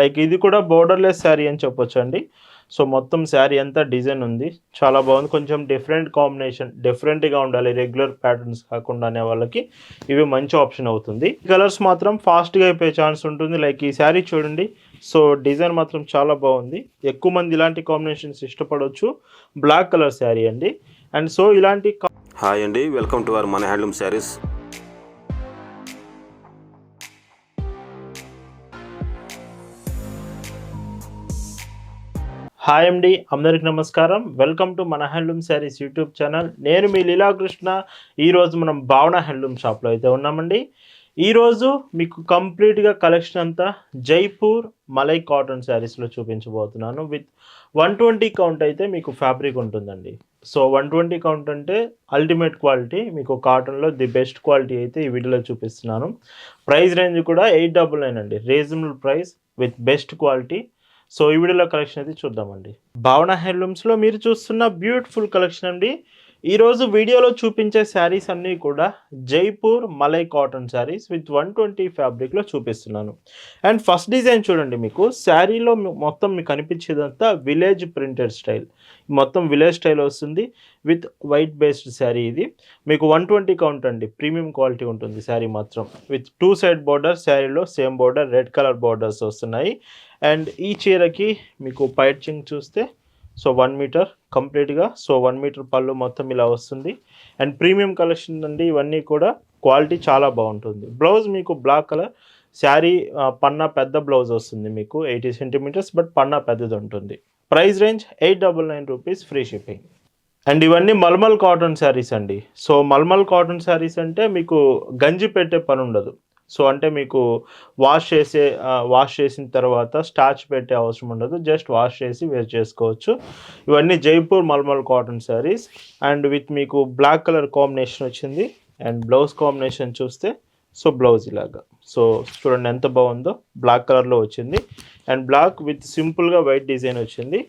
Like ఇది కూడా borderless sari అని చెప్పొచ్చు అండి సో మొత్తం శారీ అంతా డిజైన్ ఉంది. చాలా బాగుంది. కొంచెం డిఫరెంట్ కాంబినేషన్ డిఫరెంట్గా ఉండాలి. రెగ్యులర్ ప్యాటర్న్స్ కాకుండా అనే వాళ్ళకి ఇవి మంచి ఆప్షన్ అవుతుంది. కలర్స్ మాత్రం ఫాస్ట్గా అయిపోయే ఛాన్స్ ఉంటుంది. లైక్ ఈ శారీ చూడండి. సో డిజైన్ మాత్రం చాలా బాగుంది. ఎక్కువ మంది ఇలాంటి కాంబినేషన్స్ ఇష్టపడవచ్చు బ్లాక్ కలర్ శారీ అండి. అండ్ సో ఇలాంటి హాయ్ అండి. వెల్కమ్ టు అవర్ మన హ్యాండ్లూమ్ శారీస్ హాయ్ అండి అందరికి నమస్కారం. వెల్కమ్ టు మన హ్యాండ్లూమ్ శారీస్ యూట్యూబ్ ఛానల్ నేను మీ లీలాకృష్ణ ఈరోజు మనం భావన హ్యాండ్లూమ్ షాప్లో అయితే ఉన్నామండి ఈరోజు మీకు కంప్లీట్గా కలెక్షన్ అంతా జైపూర్ మలై కాటన్ శారీస్లో చూపించబోతున్నాను. విత్ వన్ ట్వంటీ కౌంట్ అయితే మీకు ఫ్యాబ్రిక్ ఉంటుందండి సో వన్ ట్వంటీ కౌంట్ అంటే అల్టిమేట్ క్వాలిటీ మీకు కాటన్లో ది బెస్ట్ క్వాలిటీ అయితే ఈ వీడియోలో చూపిస్తున్నాను. ప్రైస్ రేంజ్ కూడా ఎయిట్ డబుల్ నైన్ అండి reasonable price with best quality so ఈ వీడియోలో కలెక్షన్ అయితే చూద్దామండి. భావన హ్యాండ్లూమ్స్లో మీరు చూస్తున్న బ్యూటిఫుల్ కలెక్షన్ అండి. ఈరోజు వీడియోలో చూపించే శారీస్ అన్నీ కూడా Jaipur malai cotton sarees with one twenty ఫ్యాబ్రిక్లో చూపిస్తున్నాను. అండ్ ఫస్ట్ డిజైన్ చూడండి మీకు. శారీలో మొత్తం మీకు కనిపించేదంతా విలేజ్ ప్రింటెడ్ స్టైల్ మొత్తం విలేజ్ స్టైల్ వస్తుంది. విత్ వైట్ బేస్డ్ శారీ ఇది. మీకు వన్ ట్వంటీ కౌంట్ అండి. ప్రీమియం క్వాలిటీ ఉంటుంది శారీ మాత్రం. విత్ టూ సైడ్ బార్డర్ శారీలో same border red colour borders వస్తున్నాయి. అండ్ ఈ చీరకి మీకు పైచింగ్ చూస్తే సో వన్ మీటర్ కంప్లీట్గా. సో వన్ మీటర్ పళ్ళు మొత్తం ఇలా వస్తుంది. అండ్ ప్రీమియం కలెక్షన్ అండి ఇవన్నీ కూడా క్వాలిటీ చాలా బాగుంటుంది. బ్లౌజ్ మీకు బ్లాక్ కలర్ శారీ పన్నా పెద్ద బ్లౌజ్ వస్తుంది మీకు ఎయిటీ సెంటీమీటర్స్ బట్ పన్నా పెద్దది ఉంటుంది. Price range eight double nine rupees free shipping. And ఇవన్నీ మల్మల్ కాటన్ శారీస్ అండి. సో మల్మల్ కాటన్ శారీస్ అంటే మీకు గంజి పెట్టే పని ఉండదు. సో అంటే మీకు వాష్ చేసే వాష్ చేసిన తర్వాత స్టార్చ్ పెట్టే అవసరం ఉండదు. జస్ట్ వాష్ చేసి వేర్ చేసుకోవచ్చు. ఇవన్నీ Jaipur malmal cotton sarees and with మీకు బ్లాక్ కలర్ కాంబినేషన్ వచ్చింది. అండ్ బ్లౌజ్ కాంబినేషన్ చూస్తే సో బ్లౌజ్ ఇలాగా. సో చూడండి ఎంత బాగుందో. బ్లాక్ కలర్లో వచ్చింది. అండ్ బ్లాక్ విత్ సింపుల్గా వైట్ డిజైన్ వచ్చింది.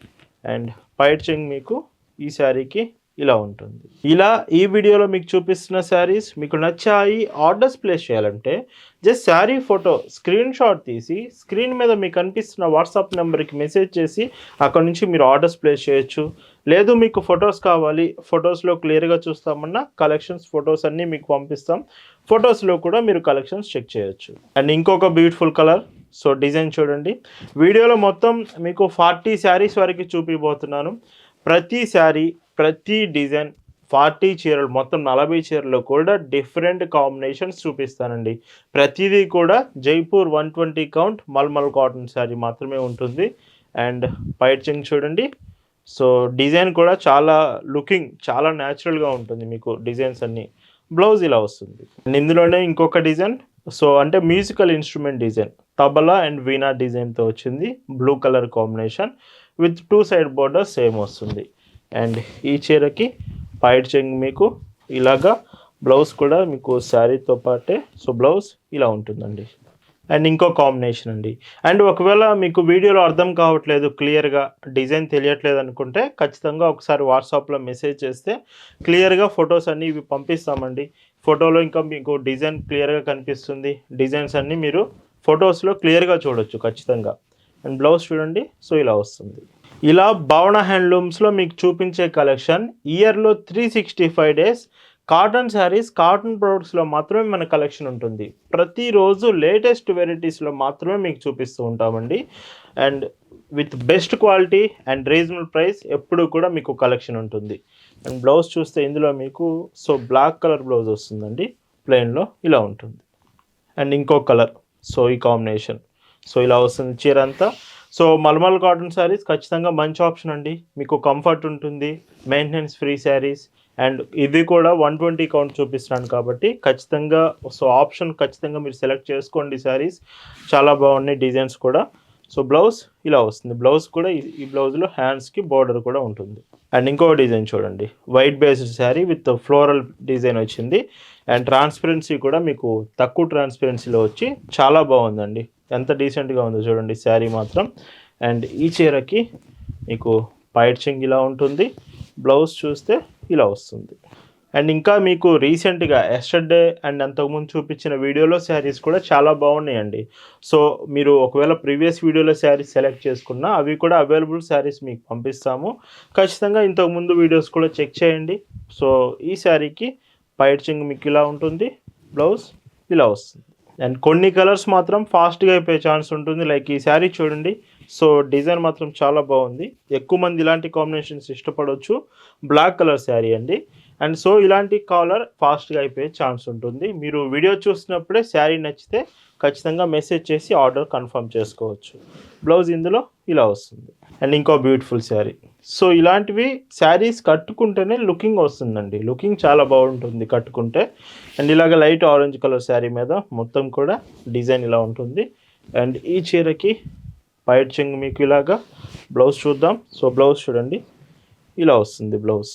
అండ్ పైట్ చెంగ్ మీకు ఈ శారీకి ఇలా ఉంటుంది. ఇలా ఈ వీడియోలో మీకు చూపిస్తున్న శారీస్ మీకు నచ్చాయి ఆర్డర్స్ ప్లేస్ చేయాలంటే just sari photo screen shot తీసి స్క్రీన్ మీద మీకు కనిపిస్తున్న వాట్సాప్ నెంబర్కి మెసేజ్ చేసి అక్కడ నుంచి మీరు ఆర్డర్స్ ప్లేస్ చేయొచ్చు. లేదు మీకు ఫొటోస్ కావాలి ఫొటోస్లో క్లియర్గా చూస్తామన్నా కలెక్షన్స్ ఫొటోస్ అన్నీ మీకు పంపిస్తాం. ఫొటోస్లో కూడా మీరు కలెక్షన్స్ చెక్ చేయొచ్చు. అండ్ ఇంకొక బ్యూటిఫుల్ కలర్ సో డిజైన్ చూడండి. వీడియోలో మొత్తం మీకు ఫార్టీ శారీస్ వరకు చూపిపోతున్నాను ప్రతి శారీ ప్రతి డిజైన్ ఫార్టీ చీరలు మొత్తం నలభై చీరలు కూడా డిఫరెంట్ కాంబినేషన్స్ చూపిస్తానండి. ప్రతిదీ కూడా Jaipur one twenty count malmal cotton saree మాత్రమే ఉంటుంది. అండ్ పైచింగ్ చూడండి. సో డిజైన్ కూడా చాలా లుకింగ్ చాలా న్యాచురల్గా ఉంటుంది మీకు డిజైన్స్ అన్నీ. బ్లౌజ్ ఇలా వస్తుంది. అండ్ ఇందులోనే ఇంకొక డిజైన్. సో అంటే musical instrument design. Tabla and veena డిజైన్తో వచ్చింది. Blue colour combination with two side border same వస్తుంది. అండ్ ఈ చీరకి పైడ్ చెంగ్ మీకు ఇలాగా బ్లౌజ్ కూడా మీకు శారీతో పాటే. సో బ్లౌజ్ ఇలా ఉంటుందండి. అండ్ ఇంకో కాంబినేషన్ అండి. అండ్ ఒకవేళ మీకు వీడియోలో అర్థం కావట్లేదు క్లియర్గా డిజైన్ తెలియట్లేదు అనుకుంటే ఖచ్చితంగా ఒకసారి వాట్సాప్లో మెసేజ్ చేస్తే క్లియర్గా ఫొటోస్ అన్నీ ఇవి పంపిస్తామండి. ఫోటోలో ఇంకా మీకు డిజైన్ క్లియర్గా కనిపిస్తుంది. డిజైన్స్ అన్నీ మీరు ఫొటోస్లో క్లియర్గా చూడొచ్చు ఖచ్చితంగా. అండ్ బ్లౌజ్ చూడండి సో ఇలా వస్తుంది. ఇలా భావన హ్యాండ్లూమ్స్లో మీకు చూపించే కలెక్షన్ ఇయర్లో three sixty five days. Cotton sarees cotton ప్రొడక్ట్స్లో మాత్రమే మన కలెక్షన్ ఉంటుంది. ప్రతిరోజు లేటెస్ట్ వెరైటీస్లో మాత్రమే మీకు చూపిస్తూ ఉంటామండి. And with best quality and reasonable price ఎప్పుడు కూడా మీకు కలెక్షన్ ఉంటుంది. అండ్ బ్లౌజ్ చూస్తే ఇందులో మీకు సో బ్లాక్ కలర్ బ్లౌజ్ వస్తుందండి. ప్లెయిన్లో ఇలా ఉంటుంది. అండ్ ఇంకో కలర్ సో ఈ కాంబినేషన్. సో ఇలా వస్తుంది చీర అంతా. సో మల్మల్ కాటన్ శారీస్ ఖచ్చితంగా మంచి ఆప్షన్ అండి. మీకు కంఫర్ట్ ఉంటుంది మెయింటెనెన్స్ ఫ్రీ శారీస్ అండ్ ఇది కూడా వన్ ట్వంటీ కౌంట్ చూపిస్తున్నాను కాబట్టి ఖచ్చితంగా సో ఆప్షన్ ఖచ్చితంగా మీరు సెలెక్ట్ చేసుకోండి శారీస్. చాలా బాగున్నాయి డిజైన్స్ కూడా. సో బ్లౌజ్ ఇలా వస్తుంది. బ్లౌజ్ కూడా ఈ బ్లౌజ్లో హ్యాండ్స్కి బార్డర్ కూడా ఉంటుంది. అండ్ ఇంకో డిజైన్ చూడండి. White based saree with floral design వచ్చింది. అండ్ ట్రాన్స్పరెన్సీ కూడా మీకు తక్కువ ట్రాన్స్పరెన్సీలో వచ్చి చాలా బాగుందండి. ఎంత డీసెంట్గా ఉందో చూడండి శారీ మాత్రం. అండ్ ఈ చీరకి మీకు పైడ్చింగ్ ఇలా ఉంటుంది బ్లౌజ్ చూస్తే ఇలా వస్తుంది. అండ్ ఇంకా మీకు రీసెంట్గా ఎస్టర్డే అండ్ అంతకుముందు చూపించిన వీడియోలో శారీస్ కూడా చాలా బాగున్నాయండి. సో మీరు ఒకవేళ ప్రీవియస్ వీడియోలో శారీస్ సెలెక్ట్ చేసుకున్నా అవి కూడా అవైలబుల్ శారీస్ మీకు పంపిస్తాము. ఖచ్చితంగా ఇంతకుముందు వీడియోస్ కూడా చెక్ చేయండి. సో ఈ శారీకి పైడ్చింగ్ మీకు ఇలా ఉంటుంది బ్లౌజ్ ఇలా వస్తుంది. అండ్ కొన్ని కలర్స్ మాత్రం ఫాస్ట్గా అయిపోయే ఛాన్స్ ఉంటుంది. లైక్ ఈ శారీ చూడండి. సో డిజైన్ మాత్రం చాలా బాగుంది. ఎక్కువ మంది ఇలాంటి కాంబినేషన్స్ ఇష్టపడవచ్చు బ్లాక్ కలర్ శారీ అండి. అండ్ సో ఇలాంటి కలర్ ఫాస్ట్గా అయిపోయే ఛాన్స్ ఉంటుంది. మీరు వీడియో చూసినప్పుడే శారీ నచ్చితే ఖచ్చితంగా మెసేజ్ చేసి ఆర్డర్ కన్ఫర్మ్ చేసుకోవచ్చు. బ్లౌజ్ ఇందులో ఇలా వస్తుంది. అండ్ ఇంకో బ్యూటిఫుల్ శారీ సో ఇలాంటివి శారీస్ కట్టుకుంటేనే లుకింగ్ వస్తుందండి. లుకింగ్ చాలా బాగుంటుంది కట్టుకుంటే. అండ్ ఇలాగ లైట్ ఆరెంజ్ కలర్ శారీ మీద మొత్తం కూడా డిజైన్ ఇలా ఉంటుంది. అండ్ ఈ చీరకి పైట్ చెంగు మీకు ఇలాగా బ్లౌజ్ చూద్దాం. సో బ్లౌజ్ చూడండి. ఇలా వస్తుంది బ్లౌజ్.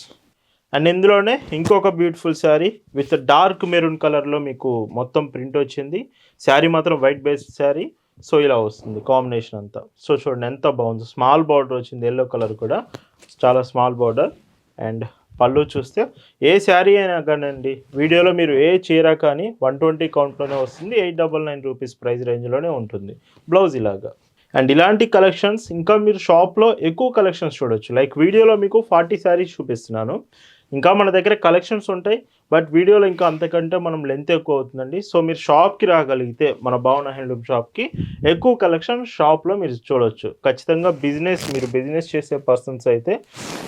అండ్ ఇందులోనే ఇంకొక beautiful saree with dark maroon కలర్లో మీకు మొత్తం ప్రింట్ వచ్చింది. శారీ మాత్రం వైట్ బేస్డ్ శారీ. సో ఇలా వస్తుంది కాంబినేషన్ అంతా. సో చూడండి ఎంత బాగుంది. స్మాల్ బార్డర్ వచ్చింది ఎల్లో కలర్ కూడా. చాలా స్మాల్ బార్డర్. అండ్ పళ్ళు చూస్తే ఏ శారీ అయినా కానండి వీడియోలో మీరు ఏ చీర కానీ వన్ ట్వంటీ కౌంట్లోనే వస్తుంది. Eight double nine rupees price రేంజ్లోనే ఉంటుంది. బ్లౌజ్ ఇలాగా. అండ్ ఇలాంటి కలెక్షన్స్ ఇంకా మీరు షాప్లో ఎక్కువ కలెక్షన్స్ చూడొచ్చు. లైక్ వీడియోలో మీకు ఫార్టీ శారీస్ చూపిస్తున్నాను. ఇంకా మన దగ్గర కలెక్షన్స్ ఉంటాయి బట్ వీడియోలో ఇంకా అంతకంటే మనం లెంత్ ఎక్కువ అవుతుందండి. సో మీరు షాప్కి రాగలిగితే మన భావన హ్యాండ్లూమ్ షాప్కి ఎక్కువ కలెక్షన్ షాప్లో మీరు చూడొచ్చు. ఖచ్చితంగా బిజినెస్ మీరు బిజినెస్ చేసే పర్సన్స్ అయితే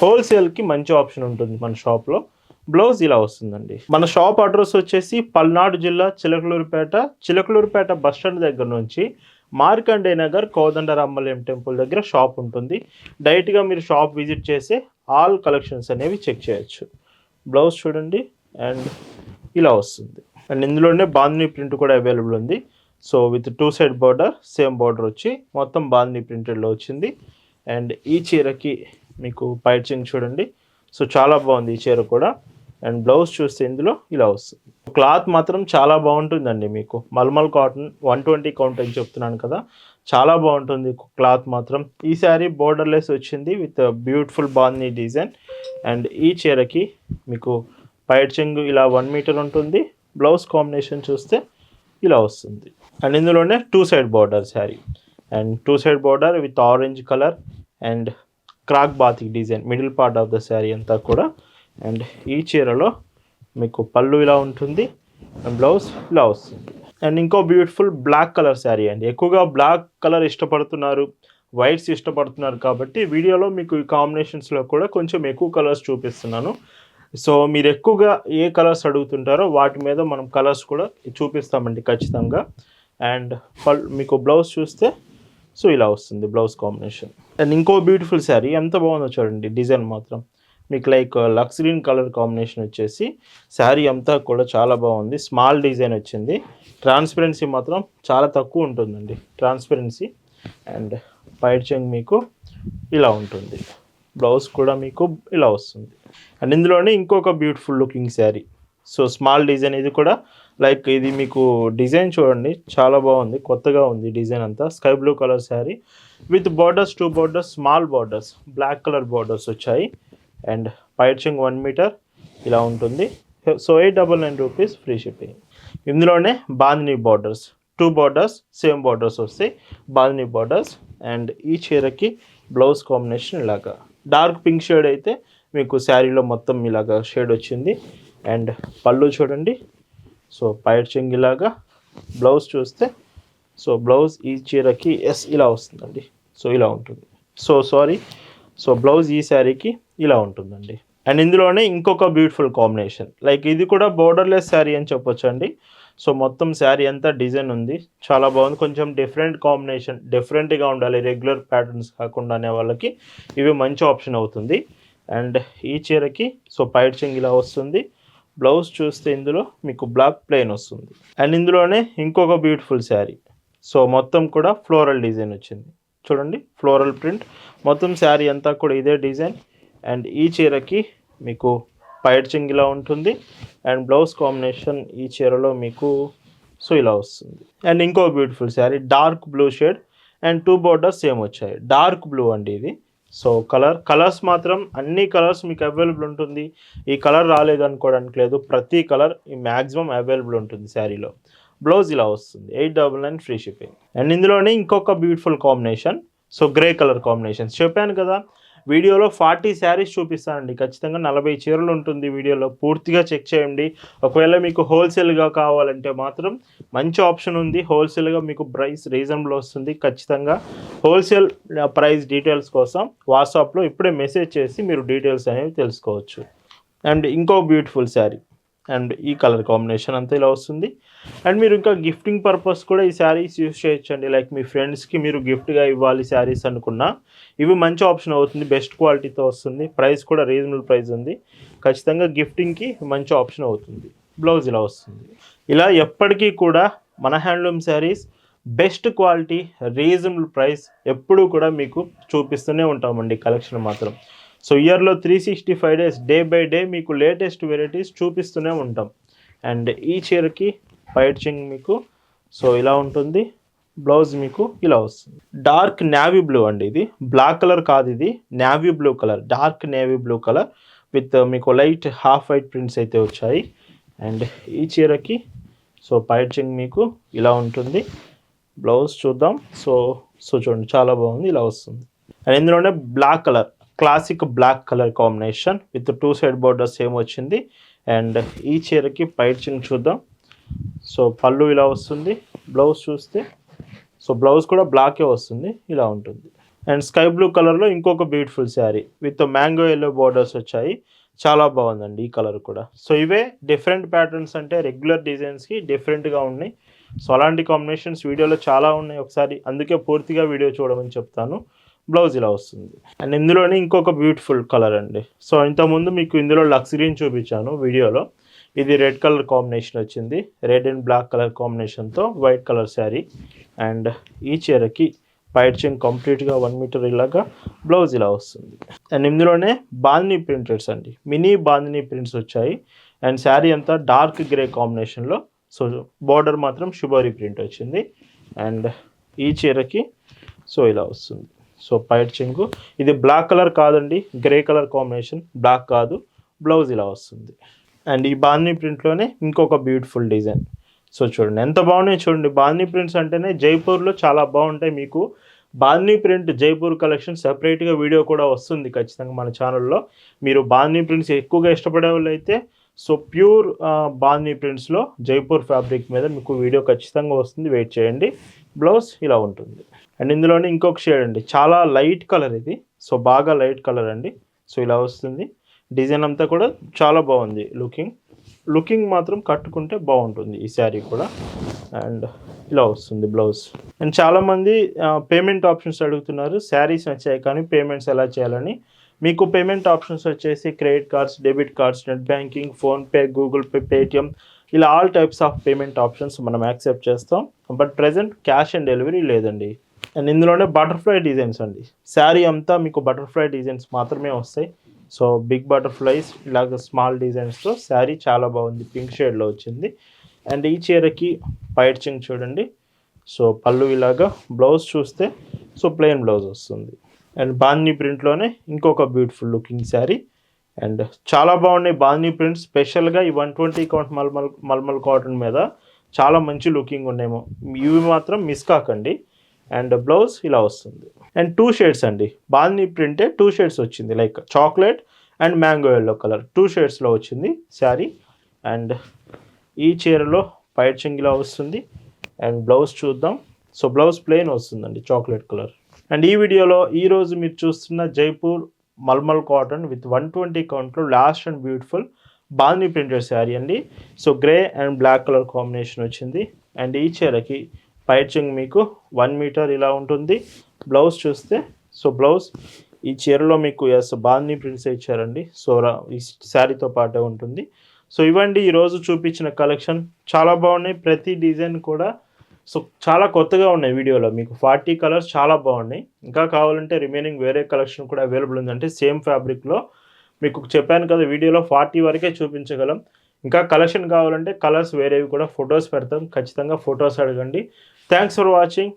హోల్సేల్కి మంచి ఆప్షన్ ఉంటుంది మన షాప్లో బ్లౌజ్ ఇలా వస్తుందండి. మన షాప్ అడ్రస్ వచ్చేసి పల్నాడు జిల్లా చిలకలూరుపేట చిలకలూరుపేట బస్ స్టాండ్ దగ్గర నుంచి మార్కండే నగర్ కోదండరామలయం టెంపుల్ దగ్గర షాప్ ఉంటుంది. డైరెక్ట్గా మీరు షాప్ విజిట్ చేసి ఆల్ కలెక్షన్స్ అనేవి చెక్ చేయొచ్చు. బ్లౌజ్ చూడండి అండ్ ఇలా వస్తుంది. అండ్ ఇందులోనే బాందిని ప్రింట్ కూడా అవైలబుల్ ఉంది. So with two side border same border వచ్చి మొత్తం బాందిని ప్రింటెడ్లో వచ్చింది. అండ్ ఈ చీరకి మీకు పైచింగ్ చూడండి. సో చాలా బాగుంది ఈ చీర కూడా. అండ్ బ్లౌజ్ చూస్తే ఇందులో ఇలా వస్తుంది. క్లాత్ మాత్రం చాలా బాగుంటుందండి మీకు. Mulmul cotton one twenty count అని చెప్తున్నాను కదా. చాలా బాగుంటుంది క్లాత్ మాత్రం. ఈ శారీ బోర్డర్లెస్ వచ్చింది విత్ బ్యూటిఫుల్ బాగుంది డిజైన్. అండ్ ఈ చీరకి మీకు పైడ్చింగ్ ఇలా వన్ మీటర్ ఉంటుంది. బ్లౌజ్ కాంబినేషన్ చూస్తే ఇలా వస్తుంది. అండ్ ఇందులోనే two side border saree. And two side border with orange colour and crack batik design middle part of the saree అంతా కూడా అండ్ ఈ చీరలో మీకు పళ్ళు ఇలా ఉంటుంది అండ్ బ్లౌజ్ ఇలా వస్తుంది. అండ్ ఇంకో బ్యూటిఫుల్ బ్లాక్ కలర్ శారీ అండి. ఎక్కువగా బ్లాక్ కలర్ ఇష్టపడుతున్నారు వైట్స్ ఇష్టపడుతున్నారు కాబట్టి వీడియోలో మీకు ఈ కాంబినేషన్స్లో కూడా కొంచెం ఎక్కువ కలర్స్ చూపిస్తున్నాను. సో మీరు ఎక్కువగా ఏ కలర్స్ అడుగుతుంటారో వాటి మీద మనం కలర్స్ కూడా చూపిస్తామండి ఖచ్చితంగా. అండ్ పల్ మీకు బ్లౌజ్ చూస్తే సో ఇలా వస్తుంది బ్లౌజ్ కాంబినేషన్ అండ్ ఇంకో బ్యూటిఫుల్ శారీ ఎంత బాగుందో చూడండి డిజైన్ మాత్రం. మీకు like uh, lux green colour combination వచ్చేసి శారీ అంతా కూడా చాలా బాగుంది. స్మాల్ డిజైన్ వచ్చింది. ట్రాన్స్పరెన్సీ మాత్రం చాలా తక్కువ ఉంటుందండి. ట్రాన్స్పరెన్సీ అండ్ పైడ్చంగ్ మీకు ఇలా ఉంటుంది. బ్లౌజ్ కూడా మీకు ఇలా వస్తుంది. అండ్ ఇందులోనే ఇంకొక beautiful looking sari. So small design ఇది కూడా లైక్ ఇది మీకు డిజైన్ చూడండి. చాలా బాగుంది. కొత్తగా ఉంది డిజైన్ అంతా. Sky blue colour sari with borders two borders small borders black colour borders వచ్చాయి. అండ్ పైచింగ్ వన్ మీటర్ ఇలా ఉంటుంది. So eight double nine rupees free shipping. ఇందులోనే bandhani borders two borders same borders వస్తాయి. బాందిని బార్డర్స్ అండ్ ఈ చీరకి blouse combination ఇలాగా. Dark pink shade అయితే మీకు శారీలో మొత్తం ఇలాగా షేడ్ వచ్చింది. అండ్ పళ్ళు చూడండి. సో పైట్ చెంగ్ ఇలాగా బ్లౌజ్ చూస్తే సో బ్లౌజ్ ఈ చీరకి ఎస్ ఇలా వస్తుందండి. సో ఇలా ఉంటుంది. So sorry. సో బ్లౌజ్ ఈ శారీకి ఇలా ఉంటుందండి. అండ్ ఇందులోనే ఇంకొక బ్యూటిఫుల్ కాంబినేషన్ లైక్ ఇది కూడా బోర్డర్లెస్ శారీ అని చెప్పొచ్చు అండి సో మొత్తం శారీ అంతా డిజైన్ ఉంది. చాలా బాగుంది. కొంచెం డిఫరెంట్ కాంబినేషన్ డిఫరెంట్గా ఉండాలి. రెగ్యులర్ ప్యాటర్న్స్ కాకుండా అనే వాళ్ళకి ఇవి మంచి ఆప్షన్ అవుతుంది. అండ్ ఈ చీరకి సో పైడ్చింగ్ ఇలా వస్తుంది. బ్లౌజ్ చూస్తే ఇందులో మీకు బ్లాక్ ప్లెయిన్ వస్తుంది. అండ్ ఇందులోనే ఇంకొక బ్యూటిఫుల్ శారీ సో మొత్తం కూడా ఫ్లోరల్ డిజైన్ వచ్చింది. చూడండి ఫ్లోరల్ ప్రింట్ మొత్తం శారీ అంతా కూడా ఇదే డిజైన్ అండ్ ఈ చీరకి మీకు పైడ్ ఇలా ఉంటుంది అండ్ బ్లౌజ్ కాంబినేషన్ ఈ చీరలో మీకు సో ఇలా వస్తుంది. అండ్ ఇంకో beautiful sari dark blue shade and two borders same వచ్చాయి. డార్క్ బ్లూ అండి ఇది. సో కలర్ కలర్స్ మాత్రం అన్ని కలర్స్ మీకు అవైలబుల్ ఉంటుంది. ఈ కలర్ రాలేదు అనుకోవడానికి లేదు. ప్రతి కలర్ ఈ మ్యాక్సిమం అవైలబుల్ ఉంటుంది శారీలో. బ్లౌజ్ ఇలా వస్తుంది. Eight double nine free shipping. And ఇందులోనే ఇంకొక beautiful combination. So grey colour combinations చెప్పాను కదా వీడియోలో ఫార్టీ శారీస్ చూపిస్తానండి. ఖచ్చితంగా నలభై చీరలు ఉంటుంది వీడియోలో. పూర్తిగా చెక్ చేయండి. ఒకవేళ మీకు హోల్సేల్గా కావాలంటే మాత్రం మంచి ఆప్షన్ ఉంది. హోల్సేల్గా మీకు ప్రైస్ రీజనబుల్ వస్తుంది. ఖచ్చితంగా హోల్సేల్ ప్రైస్ డీటెయిల్స్ కోసం వాట్సాప్లో ఇప్పుడే మెసేజ్ చేసి మీరు డీటెయిల్స్ అనేవి తెలుసుకోవచ్చు. అండ్ ఇంకో బ్యూటిఫుల్ శారీ. అండ్ ఈ కలర్ కాంబినేషన్ అంతా ఇలా వస్తుంది. అండ్ మీరు ఇంకా గిఫ్టింగ్ పర్పస్ కూడా ఈ శారీస్ యూస్ చేయొచ్చండి. లైక్ మీ ఫ్రెండ్స్కి మీరు గిఫ్ట్గా ఇవ్వాలి శారీస్ అనుకున్నా ఇవి మంచి ఆప్షన్ అవుతుంది. బెస్ట్ క్వాలిటీతో వస్తుంది. ప్రైస్ కూడా రీజనబుల్ ప్రైస్ ఉంది. ఖచ్చితంగా గిఫ్టింగ్కి మంచి ఆప్షన్ అవుతుంది. బ్లౌజ్ ఇలా వస్తుంది. ఇలా ఎప్పటికీ కూడా మన handloom saris best quality reasonable price ఎప్పుడూ కూడా మీకు చూపిస్తూనే ఉంటామండి. కలెక్షన్ మాత్రం. సో ఇయర్లో three sixty five days day by day మీకు లేటెస్ట్ వెరైటీస్ చూపిస్తూనే ఉంటాం. అండ్ ఈ చీరకి పైచింగ్ మీకు సో ఇలా ఉంటుంది. బ్లౌజ్ మీకు ఇలా వస్తుంది. డార్క్ నేవీ బ్లూ అండి ఇది. బ్లాక్ కలర్ కాదు ఇది. Navy blue colour dark navy blue colour with మీకు లైట్ హాఫ్ వైట్ ప్రింట్స్ అయితే వచ్చాయి. అండ్ ఈ చీరకి సో పైచింగ్ మీకు ఇలా ఉంటుంది. బ్లౌజ్ చూద్దాం. సో సో చూడండి. చాలా బాగుంది. ఇలా వస్తుంది. అండ్ ఇందులోనే black colour classic black colour combination with two side border same వచ్చింది. అండ్ ఈ చీరకి పైచింగ్ చూద్దాం. సో పళ్ళు ఇలా వస్తుంది. బ్లౌజ్ చూస్తే. సో బ్లౌజ్ కూడా బ్లాకే వస్తుంది. ఇలా ఉంటుంది. అండ్ స్కై బ్లూ కలర్లో ఇంకొక beautiful sari with mango yellow borders వచ్చాయి. చాలా బాగుందండి ఈ కలర్ కూడా. సో ఇవే డిఫరెంట్ ప్యాటర్న్స్ అంటే రెగ్యులర్ డిజైన్స్కి డిఫరెంట్గా ఉన్నాయి. సో అలాంటి కాంబినేషన్స్ వీడియోలో చాలా ఉన్నాయి. ఒకసారి అందుకే పూర్తిగా వీడియో చూడమని చెప్తాను. బ్లౌజ్ ఇలా వస్తుంది. అండ్ ఇందులోనే ఇంకొక బ్యూటిఫుల్ కలర్ అండి. సో ఇంతకుముందు మీకు ఇందులో లక్స్ గ్రీన్ చూపించాను వీడియోలో. ఇది రెడ్ కలర్ కాంబినేషన్ వచ్చింది. రెడ్ అండ్ బ్లాక్ కలర్ కాంబినేషన్తో వైట్ కలర్ శారీ. అండ్ ఈ చీరకి పైడ్చింగ్ కంప్లీట్గా వన్ మీటర్ ఇలాగా బ్లౌజ్ ఇలా వస్తుంది. అండ్ ఇందులోనే బాందినీ ప్రింటెడ్స్ అండి. మినీ బాందినీ ప్రింట్స్ వచ్చాయి. అండ్ శారీ అంతా డార్క్ గ్రే కాంబినేషన్లో సో బార్డర్ మాత్రం షుబోరి ప్రింట్ వచ్చింది. అండ్ ఈ చీరకి సో ఇలా వస్తుంది. సో పైట్ చెంగు. ఇది బ్లాక్ కలర్ కాదండి గ్రే కలర్ కాంబినేషన్. బ్లాక్ కాదు బ్లౌజ్ ఇలా వస్తుంది. అండ్ ఈ బాందీ ప్రింట్లోనే ఇంకొక బ్యూటిఫుల్ డిజైన్. సో చూడండి ఎంత బాగున్నాయి చూడండి. బాందీ ప్రింట్స్ అంటేనే జైపూర్లో చాలా బాగుంటాయి మీకు. బాందీ ప్రింట్ జైపూర్ కలెక్షన్ సెపరేట్గా వీడియో కూడా వస్తుంది ఖచ్చితంగా మన ఛానల్లో. మీరు బాందీ ప్రింట్స్ ఎక్కువగా ఇష్టపడే వాళ్ళు అయితే సో ప్యూర్ బాందీ ప్రింట్స్లో జైపూర్ ఫ్యాబ్రిక్ మీద మీకు వీడియో ఖచ్చితంగా వస్తుంది. వెయిట్ చేయండి. బ్లౌజ్ ఇలా ఉంటుంది. అండ్ ఇందులోనే ఇంకొక షేడ్ అండి. చాలా లైట్ కలర్ ఇది. సో బాగా లైట్ కలర్ అండి. సో ఇలా వస్తుంది. డిజైన్ అంతా కూడా చాలా బాగుంది లుకింగ్ లుకింగ్ మాత్రం కట్టుకుంటే బాగుంటుంది ఈ శారీ కూడా. అండ్ ఇలా వస్తుంది బ్లౌజ్ అండ్ చాలామంది పేమెంట్ ఆప్షన్స్ అడుగుతున్నారు. శారీస్ నచ్చాయి కానీ పేమెంట్స్ ఎలా చేయాలని. మీకు పేమెంట్ ఆప్షన్స్ వచ్చేసి credit cards debit cards net banking PhonePe Google Pay Paytm ఇలా all types of payment options మనం యాక్సెప్ట్ చేస్తాం. But present cash on delivery లేదండి. అండ్ ఇందులోనే బటర్ఫ్లై డిజైన్స్ అండి. శారీ అంతా మీకు బటర్ఫ్లై డిజైన్స్ మాత్రమే వస్తాయి. సో బిగ్ బటర్ఫ్లైస్ ఇలాగ స్మాల్ డిజైన్స్తో శారీ చాలా బాగుంది. పింక్ షేడ్లో వచ్చింది. అండ్ ఈ చీరకి పైడ్చింగ్ చూడండి. సో పళ్ళు ఇలాగా బ్లౌజ్ చూస్తే సో ప్లెయిన్ బ్లౌజ్ వస్తుంది. అండ్ బాందిని ప్రింట్లోనే ఇంకొక బ్యూటిఫుల్ లుకింగ్ శారీ అండ్ చాలా బాగున్నాయి బాందిని ప్రింట్స్ స్పెషల్గా ఈ one twenty count mulmul mulmul cotton మీద చాలా మంచి లుకింగ్ ఉన్నాయేమో. ఇవి మాత్రం మిస్ కాకండి. అండ్ బ్లౌజ్ ఇలా వస్తుంది. అండ్ టూ షేడ్స్ అండి. బాందిని ప్రింటే టూ షేడ్స్ వచ్చింది. Like chocolate and mango yellow colour two షేడ్స్లో వచ్చింది శారీ అండ్ ఈ చీరలో పైచింగ్ ఇలా వస్తుంది. అండ్ బ్లౌజ్ చూద్దాం. సో బ్లౌజ్ ప్లెయిన్ వస్తుందండి చాక్లెట్ కలర్. అండ్ ఈ వీడియోలో ఈరోజు మీరు చూస్తున్న Jaipur mulmul cotton with one twenty కౌంట్లో last and beautiful bandhi printed sari అండి. So grey and black colour combination వచ్చింది. అండ్ ఈ చీరకి పైచింగ్ మీకు వన్ మీటర్ ఇలా ఉంటుంది. బ్లౌజ్ చూస్తే సో బ్లౌజ్ ఈ చీరలో మీకు ఎస్ బాందీ ప్రింట్స్ ఇచ్చారండి సో రా- ఈ శారీతో పాటే ఉంటుంది. సో ఇవ్వండి ఈరోజు చూపించిన కలెక్షన్ చాలా బాగున్నాయి. ప్రతి డిజైన్ కూడా సో చాలా కొత్తగా ఉన్నాయి వీడియోలో. మీకు ఫార్టీ కలర్స్ చాలా బాగున్నాయి. ఇంకా కావాలంటే రిమైనింగ్ వేరే కలెక్షన్ కూడా అవైలబుల్ ఉందంటే సేమ్ ఫ్యాబ్రిక్లో మీకు చెప్పాను కదా వీడియోలో ఫార్టీ వరకే చూపించగలం. ఇంకా కలెక్షన్ కావాలంటే కలర్స్ వేరేవి కూడా ఫొటోస్ పెడతాం. ఖచ్చితంగా ఫొటోస్ అడగండి. Thanks for watching.